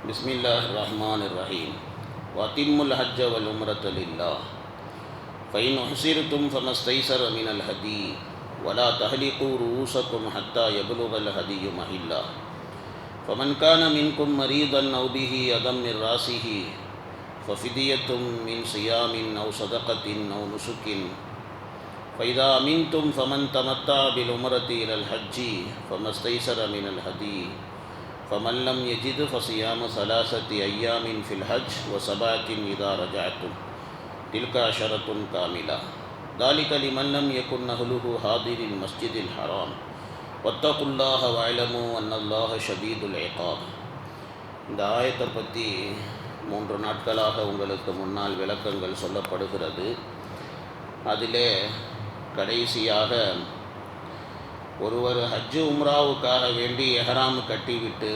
بسم الله الرحمن الرحيم وأتموا الحج والعمرة لله فإن أحسرتم فما استيسر من الهدي ولا تهلكوا رؤوسكم حتى يبلغ الهدي محله فمن كان منكم مريضا أو به أذى من رأسه ففدية من صيام أو صدقة أو نسك فإذا أمنتم فمن تمتع بالعمرة إلى الحج فما استيسر من الهدي فمن لم يجد فصيام ثلاثة أيام في الحج وسبعة إذا رجعتم تلك عشرة كاملة ذلك لمن لم يكن أهله حاضر المسجد الحرام واتقوا الله واعلموا أن الله شديد العقاب இந்த ஆயத்தை பற்றி மூன்று நாட்களாக உங்களுக்கு முன்னால் விளக்கங்கள் சொல்லப்படுகிறது அதிலே கடைசியாக ஒருவர் ஹஜ்ஜு உம்ராவுக்காக வேண்டி எஹராம் கட்டிவிட்டு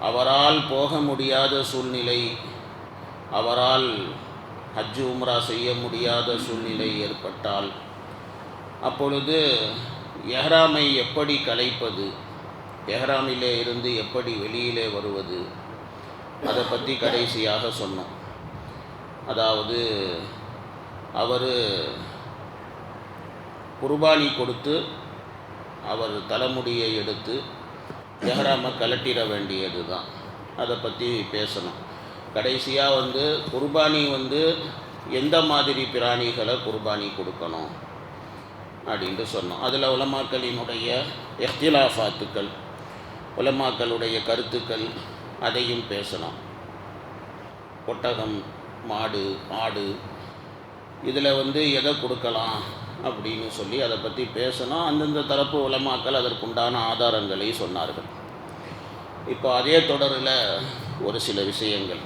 அவரால் போக முடியாத சூழ்நிலை அவரால் ஹஜ்ஜு உம்ரா செய்ய முடியாத சூழ்நிலை ஏற்பட்டால் அப்பொழுது எஹ்ராமை எப்படி கலைப்பது எஹ்ராமிலே இருந்து எப்படி வெளியிலே வருவது அதை பற்றி கடைசியாக சொன்னோம். அதாவது அவர் குர்பானி கொடுத்து அவர் தலைமுடியை எடுத்து எஹ்ராமை கலட்டிட வேண்டியது தான் அதை பற்றி பேசணும். கடைசியாக வந்து குர்பானி வந்து எந்த மாதிரி பிராணிகளை குர்பானி கொடுக்கணும் அப்படின்ட்டு சொன்னோம். அதில் உலமாக்களினுடைய எஃப்திலாஃபாத்துக்கள் உலமாக்களுடைய கருத்துக்கள் அதையும் பேசணும் ஒட்டகம் மாடு ஆடு இதில் வந்து எதை கொடுக்கலாம்? அப்படின்னு சொல்லி அதை பற்றி பேசணும். அந்தந்த தரப்பு உலமாக்கள் அதற்குண்டான ஆதாரங்களை சொன்னார்கள். இப்போ அதே தொடரில் ஒரு சில விஷயங்கள்.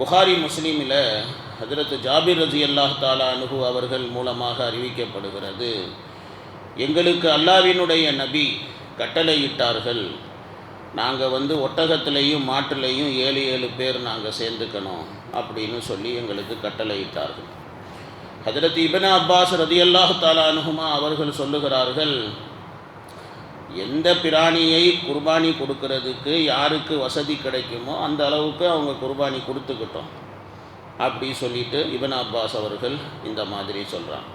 புகாரி முஸ்லீமில் ஹதரத்து ஜாபிர் ரஜி அல்லாஹ் தாலா அனுகு அவர்கள் மூலமாக அறிவிக்கப்படுகிறது. எங்களுக்கு அல்லாவினுடைய நபி கட்டளையிட்டார்கள். நாங்கள் வந்து ஒட்டகத்திலையும் மாட்டிலையும் ஏழு ஏழு பேர் நாங்கள் சேர்ந்துக்கணும் அப்படின்னு சொல்லி எங்களுக்கு கட்டளையிட்டார்கள். ஹஜரத் இபன் அப்பாஸ் ரதி அல்லாஹ் அனுகுமா அவர்கள் சொல்லுகிறார்கள் எந்த பிராணியை குர்பானி கொடுக்கறதுக்கு யாருக்கு வசதி கிடைக்குமோ அந்த அளவுக்கு அவங்க குர்பானி கொடுத்துக்கிட்டோம். அப்படி சொல்லிட்டு இபன் அப்பாஸ் அவர்கள் இந்த மாதிரி சொல்கிறாங்க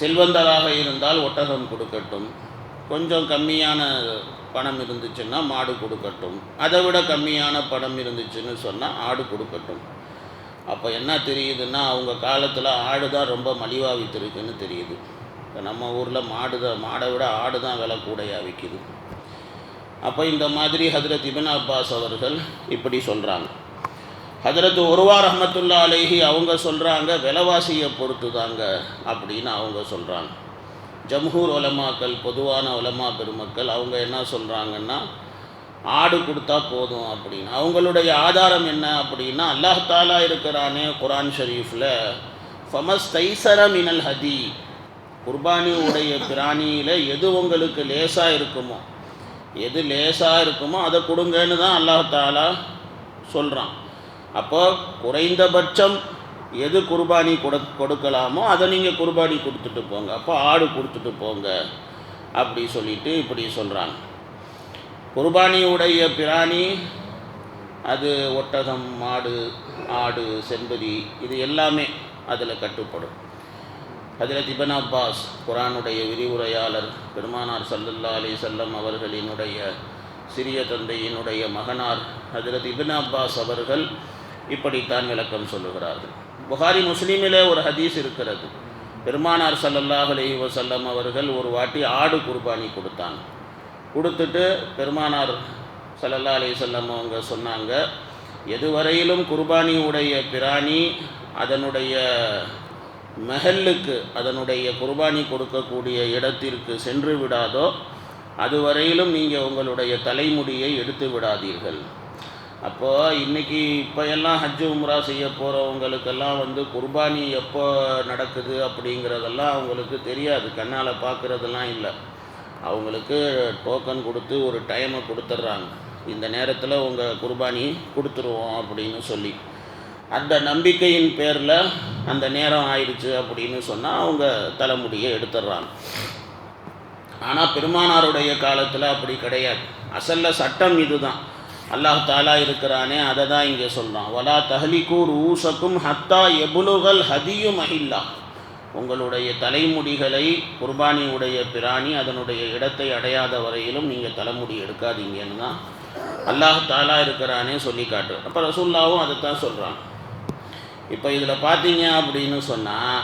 செல்வந்தராக இருந்தால் ஒட்டகம் கொடுக்கட்டும். கொஞ்சம் கம்மியான பணம் இருந்துச்சுன்னா மாடு கொடுக்கட்டும். அதை விட கம்மியான பணம் இருந்துச்சுன்னு சொன்னால் ஆடு கொடுக்கட்டும். அப்போ என்ன தெரியுதுன்னா அவங்க காலத்தில் ஆடு தான் ரொம்ப மலிவாக விற்றுருக்குன்னு தெரியுது. இப்போ நம்ம ஊரில் மாடு தான் மாடை விட ஆடு தான் விலை கூடையாக விற்கிது அப்போ இந்த மாதிரி ஹதரத் இபின் அப்பாஸ் அவர்கள் இப்படி சொல்கிறாங்க ஹதரத் ஒருவா ரஹமத்துல்லா அலேஹி அவங்க சொல்கிறாங்க விலைவாசியை பொறுத்து தாங்க அப்படின்னு அவங்க சொல்கிறாங்க ஜம்ஹூர் உலமாக்கள் பொதுவான உலமா பெருமக்கள் அவங்க என்ன சொல்கிறாங்கன்னா ஆடு கொடுத்தா போதும் அப்படின்னு. அவங்களுடைய ஆதாரம் என்ன அப்படின்னா அல்லாஹாலா இருக்கிறானே குரான் ஷரீஃபில் ஃபமஸ் தைசர மினல் ஹதி. குர்பானி உடைய பிராணியில் எது உங்களுக்கு லேசாக இருக்குமோ எது லேசாக இருக்குமோ அதை கொடுங்கன்னு தான் அல்லாஹாலா சொல்கிறான் அப்போ குறைந்தபட்சம் எது குர்பானி கொடு கொடுக்கலாமோ அதை நீங்கள் குர்பானி கொடுத்துட்டு போங்க. அப்போ ஆடு கொடுத்துட்டு போங்க அப்படி சொல்லிட்டு இப்படி சொல்கிறாங்க குர்பானியுடைய பிராணி அது ஒட்டகம் மாடு ஆடு செம்பதி இது எல்லாமே அதில் கட்டுப்படும். ஹஜரத் இபன் அப்பாஸ் குரானுடைய விரிவுரையாளர் பெருமானார் சல்லல்லா அலி செல்லம் அவர்களினுடைய சிறிய தந்தையினுடைய மகனார் ஹஜரத் இபின் அப்பாஸ் அவர்கள் இப்படித்தான் விளக்கம் சொல்லுகிறார்கள். புகாரி முஸ்லீமிலே ஒரு ஹதீஸ் இருக்கிறது. பெருமானார் சல்லல்லாஹ் அலி வசல்லம் அவர்கள் ஒரு வாட்டி ஆடு குர்பானி கொடுத்தாங்க கொடுத்துட்டு பெருமானார் சல்லல்லா அலி சொல்லம் அவங்க சொன்னாங்க எதுவரையிலும் குர்பானியுடைய பிராணி அதனுடைய மெஹல்லுக்கு அதனுடைய குர்பானி கொடுக்கக்கூடிய இடத்திற்கு சென்று விடாதோ அதுவரையிலும் நீங்கள் உங்களுடைய தலைமுடியை எடுத்து விடாதீர்கள். அப்போது இன்றைக்கி இப்போ எல்லாம் ஹஜ்ஜு உம்ரா செய்ய போகிறவங்களுக்கெல்லாம் வந்து குர்பானி எப்போ நடக்குது அப்படிங்கிறதெல்லாம் அவங்களுக்கு தெரியாது கண்ணால் பார்க்குறதெல்லாம் இல்லை. அவங்களுக்கு டோக்கன் கொடுத்து ஒரு டைமை கொடுத்துட்றாங்க. இந்த நேரத்தில் உங்கள் குர்பானி கொடுத்துருவோம் அப்படின்னு சொல்லி. அந்த நம்பிக்கையின் பேரில் அந்த நேரம் ஆயிடுச்சு அப்படின்னு சொன்னால் அவங்க தலைமுடியை எடுத்துடுறாங்க. ஆனால் பெருமானாருடைய காலத்தில் அப்படி கிடையாது. அசல்ல சட்டம் இதுதான். அல்லாஹ் தாலா இருக்கிறானே அதை தான் இங்கே சொல்கிறான் வலா தஹலிக்கூர் ஊசக்கும் ஹத்தா எபுலுகல் ஹதியும் அஹில்லா உங்களுடைய தலைமுடிகளை குர்பானியுடைய பிராணி அதனுடைய இடத்தை அடையாத வரையிலும் நீங்கள் தலைமுடி எடுக்காதீங்கன்னு தான் அல்லாஹ் தாலா இருக்கிறானே சொல்லி காட்டு அப்போ ரசூல்லாவும் அதை தான் சொல்கிறான் இப்போ இதில் பார்த்தீங்க அப்படின்னு சொன்னால்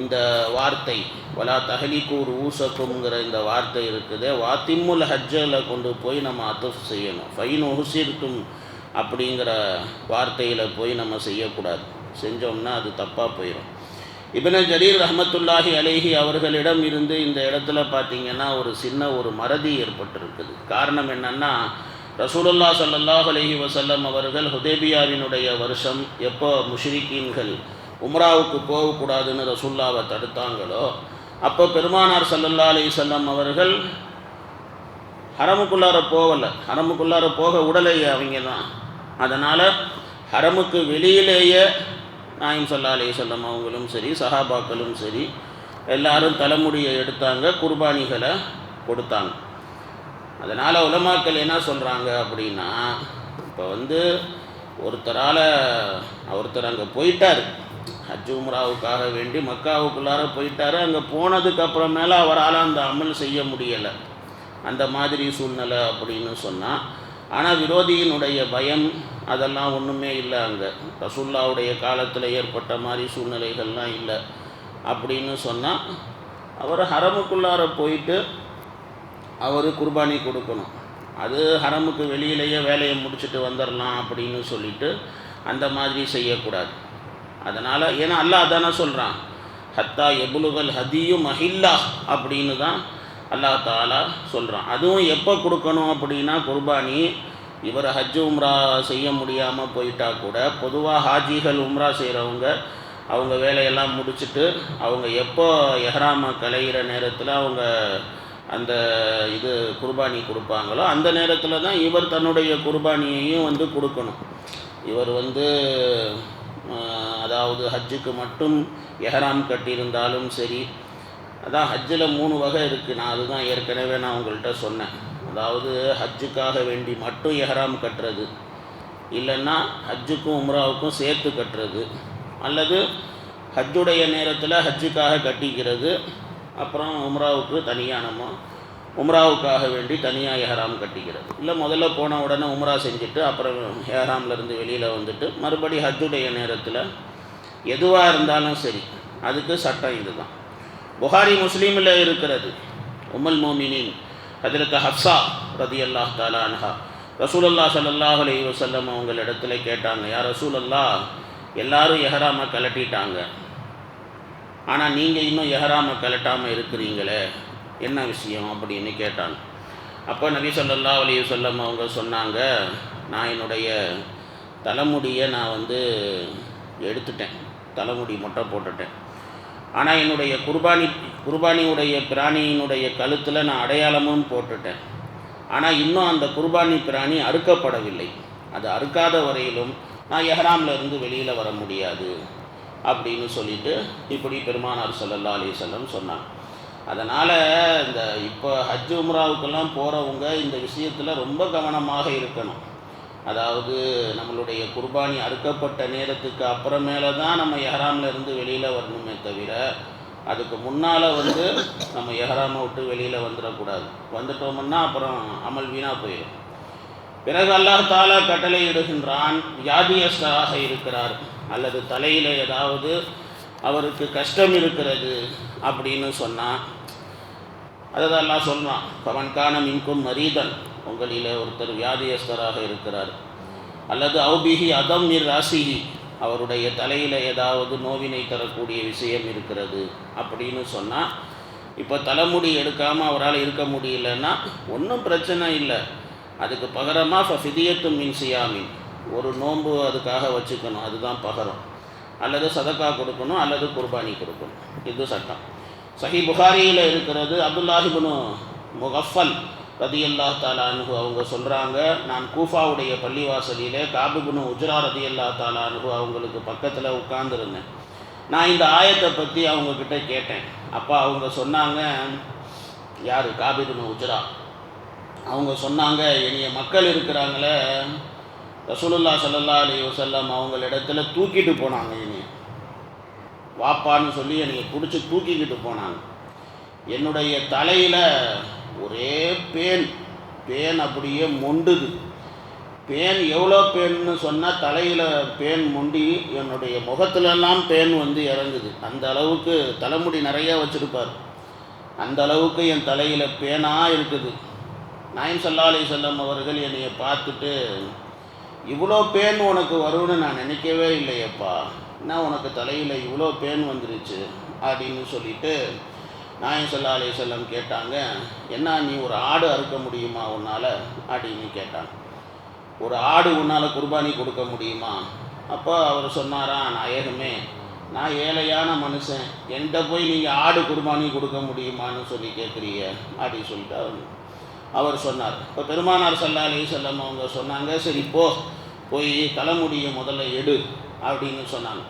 இந்த வார்த்தை வலா தகலிக்கூர் ஊசக்குங்கிற இந்த வார்த்தை இருக்குது. வாத்திம்முல் ஹஜ்ஜில் கொண்டு போய் நம்ம அத்துஃப் செய்யணும். ஃபைன் உஹுசிர்க்கும் அப்படிங்கிற வார்த்தையில் போய் நம்ம செய்யக்கூடாது. செஞ்சோம்னா அது தப்பாக போயிடும் இபின ஜரீர் ரஹமத்துல்லாஹி அலேஹி அவர்களிடம் இருந்து இந்த இடத்துல பார்த்தீங்கன்னா ஒரு சின்ன ஒரு மறதி ஏற்பட்டிருக்குது. காரணம் என்னென்னா ரசூலுல்லா சல்லாஹ் அலஹி வசல்லம் அவர்கள் ஹுதேபியாவினுடைய வருஷம் எப்போ முஷ்ரிக்கீன்கள் உம்ராவுக்கு போகக்கூடாதுன்னு ரசூல்லாவை தடுத்தாங்களோ அப்போ பெருமானார் சல்லல்லா அலி சொல்லம் அவர்கள் ஹரமுக்குள்ளார போகலை. ஹரமுக்குள்ளார போக உடலையே அவங்க தான் அதனால் ஹரமுக்கு வெளியிலேயே நாயம் சல்லா அலி சொல்லம் அவங்களும் சரி சஹாபாக்களும் சரி எல்லாரும் தலைமுடியை எடுத்தாங்க குர்பானிகளை கொடுத்தாங்க. அதனால் உலமாக்கள் என்ன சொல்கிறாங்க அப்படின்னா இப்போ வந்து ஒருத்தரால் ஒருத்தர் அங்கே போயிட்டார். ஹஜ் உம்ராவுக்காக வேண்டி மக்காவுக்குள்ளார போயிட்டார். அங்கே போனதுக்கப்புறமேல அவரால் அந்த அமல் செய்ய முடியலை. அந்த மாதிரி சூழ்நிலை அப்படின்னு சொன்னால் ஆனால் விரோதியினுடைய பயம் அதெல்லாம் ஒன்றுமே இல்லை அங்கே. ரசுல்லாவுடைய காலத்தில் ஏற்பட்ட மாதிரி சூழ்நிலைகள்லாம் இல்லை அப்படின்னு சொன்னால் அவர் ஹரமுக்குள்ளார போயிட்டு அவர் குர்பானி கொடுக்கணும். அது ஹரமுக்கு வெளியிலேயே வேலையை முடிச்சுட்டு வந்துடலாம் அப்படின்னு சொல்லிட்டு அந்த மாதிரி செய்யக்கூடாது. அதனால் ஏன்னா அல்லாஹ் தானே சொல்கிறான் ஹத்தா எபுலுகல் ஹதியும் மஹில்லா அப்படின்னு தான் அல்லாஹ் தாலா சொல்கிறான் அதுவும் எப்போ கொடுக்கணும் அப்படின்னா குர்பானி இவர் ஹஜ் உம்ரா செய்ய முடியாமல் போயிட்டா கூட பொதுவாக ஹாஜிகள் உம்ரா செய்கிறவங்க அவங்க வேலையெல்லாம் முடிச்சுட்டு அவங்க எப்போ எஹராம கலைகிற நேரத்தில் அவங்க அந்த இது குர்பானி கொடுப்பாங்களோ அந்த நேரத்தில் தான் இவர் தன்னுடைய குர்பானியையும் வந்து கொடுக்கணும். இவர் வந்து அதாவது ஹஜ்ஜுக்கு மட்டும் எஹராம் கட்டியிருந்தாலும் சரி அதான் ஹஜ்ஜில் மூணு வகை இருக்குது நான் அதுதான் ஏற்கனவே நான் உங்கள்கிட்ட சொன்னேன். அதாவது ஹஜ்ஜுக்காக வேண்டி மட்டும் எஹராம் கட்டுறது. இல்லைன்னா ஹஜ்ஜுக்கும் உம்ராவுக்கும் சேர்த்து கட்டுறது. அல்லது ஹஜ்ஜுடைய நேரத்தில் ஹஜ்ஜுக்காக கட்டிக்கிறது. அப்புறம் உம்ராவுக்கு தனியாக நம்ம உம்ராவுக்காக வேண்டி தனியாக எஹராம் கட்டிக்கிறது. இல்லை முதல்ல போன உடனே உம்ரா செஞ்சுட்டு அப்புறம் எஹராம்ல இருந்து வெளியில் வந்துட்டு மறுபடி ஹஜ்ஜுடைய நேரத்தில் எதுவாக இருந்தாலும் சரி அதுக்கு சட்டம் இதுதான். புகாரி முஸ்லீமில் இருக்கிறது. உமல் மோமினின். ஹஜரத் ஹப்சா ரதி அல்லாஹ் தாலா அன்ஹா சல்லாஹ் அலி வசல்லம் அவங்க இடத்துல கேட்டாங்க யார் ரசூலல்லா எல்லாரும் எஹராம கலட்டிட்டாங்க. ஆனால் நீங்கள் இன்னும் எஹராம கலட்டாமல் இருக்கிறீங்களே என்ன விஷயம்? அப்படின்னு கேட்டாங்க. அப்போ நபி சொல்லல்லா அலி வஸல்லம் அவங்க சொன்னாங்க நான் என்னுடைய தலைமுடியை நான் வந்து எடுத்துட்டேன். தலைமுடி மொட்டை போட்டுட்டேன். ஆனால் என்னுடைய குர்பானி குர்பானியுடைய பிராணியினுடைய கழுத்தில் நான் அடையாளமும் போட்டுட்டேன். ஆனால் இன்னும் அந்த குர்பானி பிராணி அறுக்கப்படவில்லை. அது அறுக்காத வரையிலும் நான் எஹராமில் இருந்து வெளியில் வர முடியாது அப்படின்னு சொல்லிட்டு இப்படி பெருமானார் சல்லல்லா அலி சொல்லம் சொன்னாங்க. அதனால் இந்த இப்போ ஹஜ் உம்ராவுக்கெல்லாம் போகிறவங்க இந்த விஷயத்தில் ரொம்ப கவனமாக இருக்கணும். அதாவது நம்மளுடைய குர்பானி அறுக்கப்பட்ட நேரத்துக்கு அப்புறமேல தான் நம்ம எஹராமில் இருந்து வெளியில் வரணுமே தவிர அதுக்கு முன்னால் வந்து நம்ம எஹராமை விட்டு வெளியில் வந்துடக்கூடாது. வந்துட்டோம்னா அப்புறம் அமல் வீணாக போயிடும் பிறகு அல்லாஹ் தாலா கட்டளை இடுகின்றான் வியாதியஸ்தராக இருக்கிறார் அல்லது தலையில் ஏதாவது அவருக்கு கஷ்டம் இருக்கிறது அப்படின்னு சொன்னால் அதுதான் எல்லாம் சொல்கிறான் பவன்கான மின்கும் மரீதன். உங்களில் ஒருத்தர் வியாதியஸ்தராக இருக்கிறார். அல்லது அவுபிஹி அதம் இர் ராசிஹி அவருடைய தலையில் ஏதாவது நோவினை தரக்கூடிய விஷயம் இருக்கிறது அப்படின்னு சொன்னால் இப்போ தலைமுடி எடுக்காமல் அவரால் இருக்க முடியலன்னா ஒன்றும் பிரச்சனை இல்லை. அதுக்கு பகரமாக ஃபிதியத்து மின் சியாமின். ஒரு நோன்பு அதுக்காக வச்சுக்கணும் அதுதான் பகரம். அல்லது சதக்கா கொடுக்கணும் அல்லது குர்பானி கொடுக்கணும். இது சட்டம். சஹி புகாரியில் இருக்கிறது அப்துல்லாஹிபுனு முகஃபல். ரதியல்லா தாலானுகு அவங்க சொல்கிறாங்க நான் கூஃபாவுடைய பள்ளிவாசலிலே காபுபுனு உஜ்ரா ரதி அல்லா தாலானுகு அவங்களுக்கு பக்கத்தில் உட்கார்ந்துருந்தேன். நான் இந்த ஆயத்தை பற்றி அவங்கக்கிட்ட கேட்டேன். அப்போ அவங்க சொன்னாங்க யார்? காபிபுனு உஜ்ரா. அவங்க சொன்னாங்க என்னைய மக்கள் இருக்கிறாங்களே. ரசூலுல்லா ஸல்லல்லாஹு அலி வசல்லம் அவங்களிடத்துல தூக்கிட்டு போனாங்க என்னைய. வாப்பான்னு சொல்லி என்னைய பிடிச்சி தூக்கிக்கிட்டு போனாங்க. என்னுடைய தலையில் ஒரே பேன். பேன் அப்படியே மொண்டுது. பேன் எவ்வளோ பேன்னு சொன்னால் தலையில் பேன் மொண்டி என்னுடைய முகத்துலலாம் பேன் வந்து இறங்குது. அந்த அளவுக்கு தலைமுடி நிறையா வச்சுருப்பார். அந்த அளவுக்கு என் தலையில் பேனாக இருக்குது. நாயம் சல்லா அலி செல்லம் அவர்கள் என்னையை பார்த்துட்டு இவ்வளோ பேன் உனக்கு வரும்னு நான் நினைக்கவே இல்லையப்பா. என்ன உனக்கு தலையில் இவ்வளோ பேன் வந்துருச்சு? அப்படின்னு சொல்லிட்டு நாயம் சொல்லா அலி செல்லம் கேட்டாங்க என்ன நீ ஒரு ஆடு அறுக்க முடியுமா உன்னால்? அப்படின்னு கேட்டாங்க. ஒரு ஆடு உன்னால் குர்பானி கொடுக்க முடியுமா? அப்போ அவர் சொன்னாரா நாயகமே நான் ஏழையான மனுஷன் என்கிட்ட போய் நீங்கள் ஆடு குர்பானி கொடுக்க முடியுமான்னு சொல்லி கேட்குறீங்க அப்படின்னு சொல்லிட்டு அவர் அவர் சொன்னார். இப்போ பெருமானார் சல்லா அலி செல்லம் அவங்க சொன்னாங்க சரி போ போய் தலைமுடியை முதல்ல எடு அப்படின்னு சொன்னாங்க.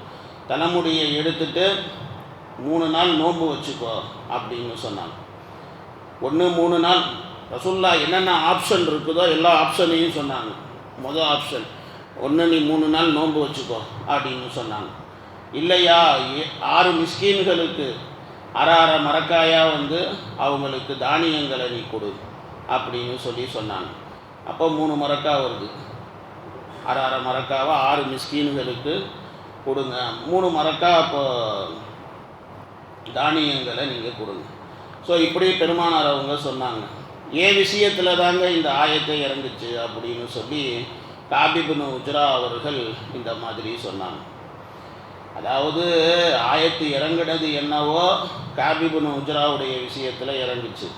தலைமுடியை எடுத்துட்டு மூணு நாள் நோன்பு வச்சுக்கோ அப்படின்னு சொன்னாங்க. ஒன்று மூணு நாள். ரசுல்லா என்னென்ன ஆப்ஷன் இருக்குதோ எல்லா ஆப்ஷனையும் சொன்னாங்க. மொதல் ஆப்ஷன் ஒன்று நீ மூணு நாள் நோன்பு வச்சுக்கோ அப்படின்னு சொன்னாங்க. இல்லையா? ஏ- ஆறு மிஸ்கீன்களுக்கு அரை அரை மரக்காயாக வந்து அவங்களுக்கு தானியங்களை நீ கொடு அப்படின்னு சொல்லி சொன்னாங்க. அப்போ மூணு மரக்கா வருது. அற அரை மரக்காவை? ஆறு மிஸ்கீன்களுக்கு கொடுங்க. மூணு மரக்கா அப்போ தானியங்களை நீங்கள் கொடுங்க. ஸோ இப்படி பெருமானார் அவங்க சொன்னாங்க. ஏன் விஷயத்தில் தாங்க இந்த ஆயத்தை இறங்குச்சு அப்படின்னு சொல்லி காபிபின் உஜ்ரா அவர்கள் இந்த மாதிரி சொன்னாங்க. அதாவது ஆயத்து இறங்குனது என்னவோ காபிபின் உஜ்ராவுடைய விஷயத்தில் இறங்குச்சு.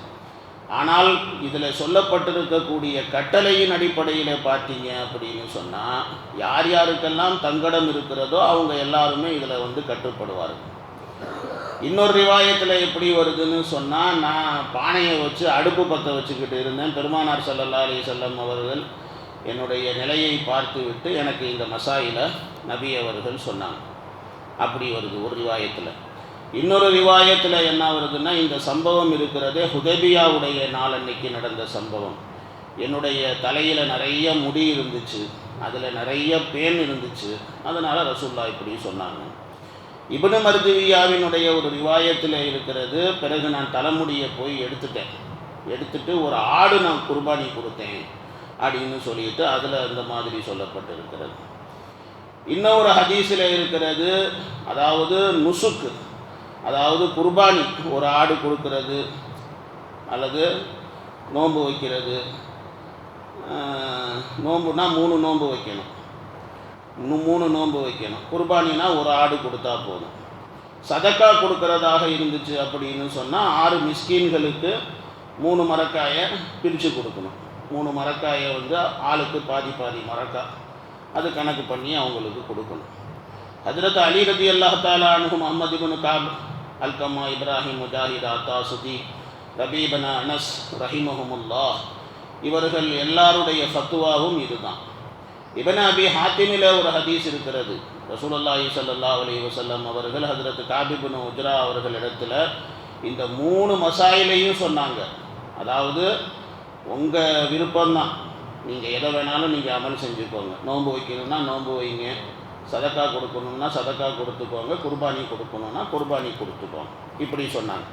ஆனால் இதில் சொல்லப்பட்டிருக்கக்கூடிய கட்டளையின் அடிப்படையில் பார்த்தீங்க அப்படின்னு சொன்னால் யார் யாருக்கெல்லாம் தங்கடம் இருக்கிறதோ அவங்க எல்லாருமே இதில் வந்து கட்டுப்படுவார்கள். இன்னொரு ரிவாயத்தில் எப்படி வருதுன்னு சொன்னால் நான் பானையை வச்சு அடுப்பு பற்ற வச்சுக்கிட்டு இருந்தேன். பெருமானார் சல்லல்லா அலி செல்லம் அவர்கள் என்னுடைய நிலையை பார்த்து விட்டு எனக்கு இந்த மசாயில நபி அவர்கள் சொன்னாங்க. அப்படி வருது ஒரு ரிவாயத்தில். இன்னொரு ரிவாயத்தில் என்ன வருதுன்னா இந்த சம்பவம் இருக்கிறதே ஹுதைபியாவுடைய நாளன்னைக்கு நடந்த சம்பவம். என்னுடைய தலையில் நிறைய முடி இருந்துச்சு. அதில் நிறைய பேன் இருந்துச்சு. அதனால் ரசூல்லா இப்படி சொன்னாங்க. இபனு மருதுவியாவினுடைய ஒரு ரிவாயத்தில் இருக்கிறது பிறகு நான் தலைமுடியை போய் எடுத்துட்டேன். எடுத்துட்டு ஒரு ஆடு நான் குர்பானி கொடுத்தேன் அப்படின்னு சொல்லிட்டு அதில் அந்த மாதிரி சொல்லப்பட்டிருக்கிறது. இன்னொரு ஹதீஸில் இருக்கிறது அதாவது நுசுக்கு அதாவது குர்பானி ஒரு ஆடு கொடுக்கறது அல்லது நோன்பு வைக்கிறது நோன்புனா மூணு நோன்பு வைக்கணும். இன்னும் மூணு நோன்பு வைக்கணும். குர்பானினா ஒரு ஆடு கொடுத்தா போதும். சதக்கா கொடுக்கறதாக இருந்துச்சு அப்படின்னு சொன்னால் ஆறு மிஸ்கீன்களுக்கு மூணு மரக்காயை பிரித்து கொடுக்கணும். மூணு மரக்காயை வந்து ஆளுக்கு பாதி பாதி மரக்காய் அது கணக்கு பண்ணி அவங்களுக்கு கொடுக்கணும். ஹஜரத் அலி ரதி அல்லாஹ் தாலா அனுகு முகமது இப்னு காப் அல்கம்மா இப்ராஹிம் முஜாஹித் அத்தா சுதி ரபீபன அனஸ் ரஹிமஹமுல்லா இவர்கள் எல்லாருடைய ஃபத்துவாவும் இதுதான். இபன் அபி ஹாத்திமில் ஒரு ஹதீஸ் இருக்கிறது. ரசூலல்லாஹி சல்லா அலி வசல்லம் அவர்கள் ஹதரத் காபிபுன் உஜ்ரா அவர்களிடத்துல இந்த மூணு மசாயிலையும் சொன்னாங்க. அதாவது உங்கள் விருப்பம்தான். நீங்கள் எதை வேணாலும் நீங்கள் அமல் செஞ்சுக்கோங்க. நோன்பு வைக்கணும்னா நோன்பு வைங்க. சதக்கா கொடுக்கணும்னா சதக்கா கொடுத்துக்கோங்க. குர்பானி கொடுக்கணும்னா குர்பானி கொடுத்துக்கோங்க. இப்படி சொன்னாங்க.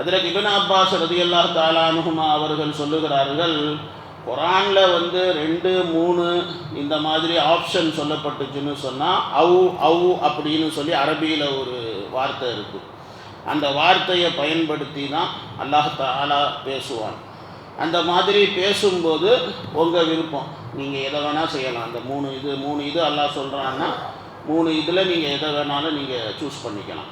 அதில் இபின் அப்பாஸ் ரதியல்லாஹ் தாலானுகுமா அவர்கள் சொல்லுகிறார்கள் குரானில் வந்து ரெண்டு மூணு இந்த மாதிரி ஆப்ஷன் சொல்லப்பட்டுச்சுன்னு சொன்னால் அவு அவு அப்படின்னு சொல்லி அரபியில் ஒரு வார்த்தை இருக்குது அந்த வார்த்தையை பயன்படுத்தி தான் அல்லாஹாலா பேசுவான். அந்த மாதிரி பேசும்போது உங்கள் விருப்பம். நீங்கள் எதை வேணால் செய்யலாம். அந்த மூணு இது மூணு இது அல்லாஹ் சொல்கிறான்னா மூணு இதில் நீங்கள் எதை வேணாலும் நீங்கள் சூஸ் பண்ணிக்கலாம்.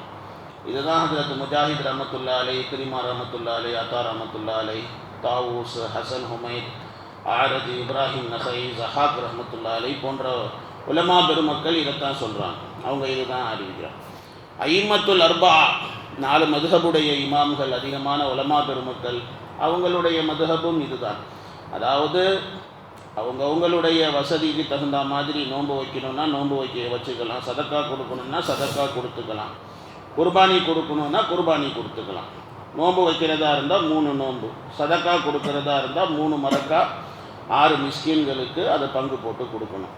இதுதான் ஹஜரத் முஜாஹித் ரஹமத்துல்லா அலை கிரிமா ரஹமத்துல்லா அலை அத்தா ரஹமத்துல்லா அலை தாவூஸ் ஹசன் ஹுமைத் ஆரதி இப்ராஹிம் நசை ஜஹாக் ரஹமத்துல்லா அலை போன்ற உலமா பெருமக்கள் இதைத்தான் சொல்கிறாங்க அவங்க இதுதான் அறிவிக்கிறாங்க. ஐமத்துல் அர்பா நாலு மதுஹபுடைய இமாம்கள் அதிகமான உலமா பெருமக்கள் அவங்களுடைய மதுஹபும் இதுதான். அதாவது அவங்க அவங்களுடைய வசதிக்கு தகுந்த மாதிரி நோன்பு வைக்கணும்னா நோன்பு வைக்க வச்சுக்கலாம். சதக்கா கொடுக்கணும்னா சதக்கா கொடுத்துக்கலாம். குர்பானி கொடுக்கணும்னா குர்பானி கொடுத்துக்கலாம். நோன்பு வைக்கிறதா இருந்தால் மூணு நோன்பு. சதக்கா கொடுக்கறதா இருந்தால் மூணு மரக்கா ஆறு மிஸ்கின்களுக்கு அதை பங்கு போட்டு கொடுக்கணும்.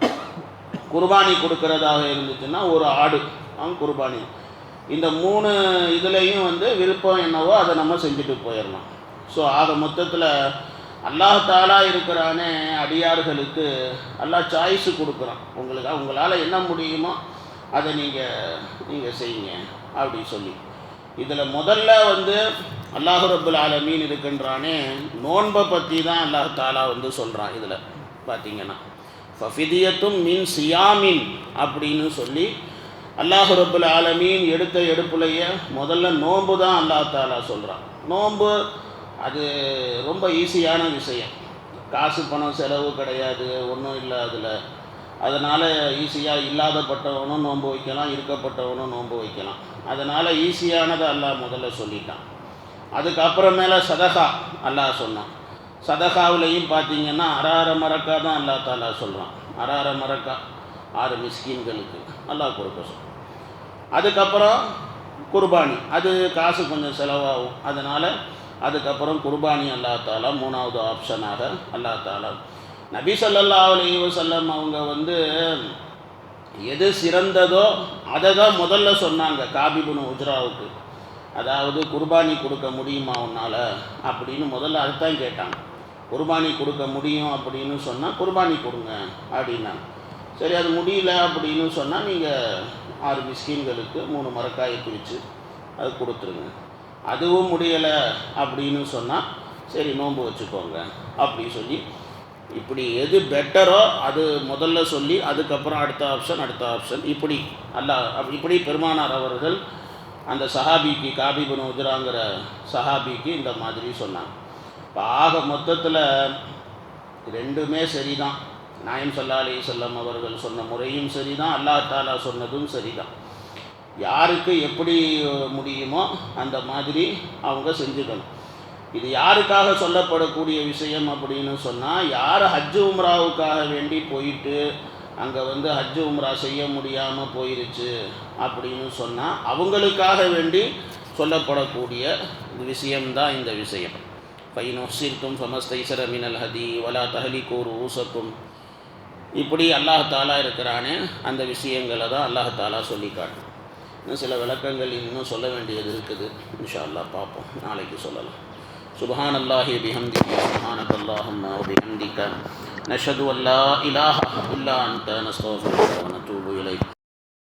குர்பானி கொடுக்கறதாக இருந்துச்சுன்னா ஒரு ஆடு. அவன் குர்பானி. இந்த மூணு இதுலேயும் வந்து விருப்பம் என்னவோ அதை நம்ம செஞ்சுட்டு போயிடலாம். ஸோ ஆக மொத்தத்தில் அல்லாஹாலா இருக்கிறானே அடியார்களுக்கு அல்லாஹ் சாய்ஸு கொடுக்குறான். உங்களுக்கு உங்களால் என்ன முடியுமோ அதை நீங்கள் நீங்கள் செய்யுங்க. அப்படின்னு சொல்லி. இதில் முதல்ல வந்து அல்லாஹு ரபுல் ஆலமீன் இருக்கின்றானே நோன்பை பற்றி தான் அல்லாஹ் தாலா வந்து சொல்கிறான் இதில் பார்த்தீங்கன்னா ஃபஃபிதியத்தும் மின் சியாமின் அப்படின்னு சொல்லி அல்லாஹு ரபுல் ஆலமீன் எடுத்த எடுப்புலையே முதல்ல நோன்பு தான் அல்லாஹ் தாலா சொல்கிறான் நோன்பு அது ரொம்ப ஈஸியான விஷயம். காசு பணம் செலவு கிடையாது ஒன்றும் இல்லை அதில். அதனால் ஈஸியாக இல்லாதப்பட்டவனும் நோன்பு வைக்கலாம் இருக்கப்பட்டவனும் நோன்பு வைக்கலாம். அதனால் ஈஸியானதை அல்லாஹ் முதல்ல சொல்லிட்டான். அதுக்கப்புறமேல சதகா அல்லாஹ் சொன்னான். சதகாவிலையும் பார்த்தீங்கன்னா அரார மரக்கா தான் அல்லா தாலா சொல்கிறான் அரார மரக்கா ஆறு மிஸ்கீன்களுக்கு அல்லாஹ் கொடுக்க சொல்கிறான் அதுக்கப்புறம் குர்பானி அது காசு கொஞ்சம் செலவாகும். அதனால் அதுக்கப்புறம் குர்பானி அல்லா தாலா மூணாவது ஆப்ஷனாக அல்லா தாலா நபி சொல்லல்லா அலி வஸல்லம் அவங்க வந்து எது சிறந்ததோ அதை தான் முதல்ல சொன்னாங்க காபிபுன் உஜ்ராவுக்கு. அதாவது குர்பானி கொடுக்க முடியுமா உன்னால்? அப்படின்னு முதல்ல அதுதான் கேட்டாங்க. குர்பானி கொடுக்க முடியும் அப்படின்னு சொன்னால் குர்பானி கொடுங்க அப்படின்னாங்க. சரி அது முடியல அப்படின்னு சொன்னால் நீங்கள் ஆறு மிஸ்கின்களுக்கு மூணு மரக்காயை பிரித்து அது கொடுத்துருங்க. அதுவும் முடியலை அப்படின்னு சொன்னால் சரி நோன்பு வச்சுக்கோங்க அப்படி சொல்லி இப்படி எது பெட்டரோ அது முதல்ல சொல்லி அதுக்கப்புறம் அடுத்த ஆப்ஷன் அடுத்த ஆப்ஷன் இப்படி. அல்ல இப்படி பெருமானார் அவர்கள் அந்த சஹாபிக்கு காபிபுன் உதிராங்கிற சஹாபிக்கு இந்த மாதிரி சொன்னாங்க. இப்போ ஆக மொத்தத்தில் ரெண்டுமே சரிதான். நாயம் சல்லா அலி செல்லம் அவர்கள் சொன்ன முறையும் சரிதான் அல்லா தாலா சொன்னதும் சரிதான். யாருக்கு எப்படி முடியுமோ அந்த மாதிரி அவங்க செஞ்சுக்கணும். இது யாருக்காக சொல்லப்படக்கூடிய விஷயம் அப்படின்னு சொன்னால் யார் ஹஜ் உம்ராவுக்காக வேண்டி போயிட்டு அங்கே வந்து ஹஜ்ஜு உம்ரா செய்ய முடியாமல் போயிருச்சு அப்படின்னு சொன்னால் அவங்களுக்காக வேண்டி சொல்லப்படக்கூடிய விஷயம்தான் இந்த விஷயம். பைனொசிர்க்கும் சமஸ்தைசர மினல் ஹதி வலா தஹலிகூர் ஊசக்கும் இப்படி அல்லாஹாலா இருக்கிறானே அந்த விஷயங்களை தான் அல்லாஹாலா சொல்லி காட்டும். இன்னும் சில விளக்கங்கள் இன்னும் சொல்ல வேண்டியது இருக்குது. இன்ஷா அல்லா பார்ப்போம். நாளைக்கு சொல்லலாம். சுபஹான் அல்லாஹி பிஹம்திகா சுபஹானக் அல்லாஹம்மா பிஹம்திகா نشهد أن لا إله إلا أنت نستغفرك ونتوب إليك.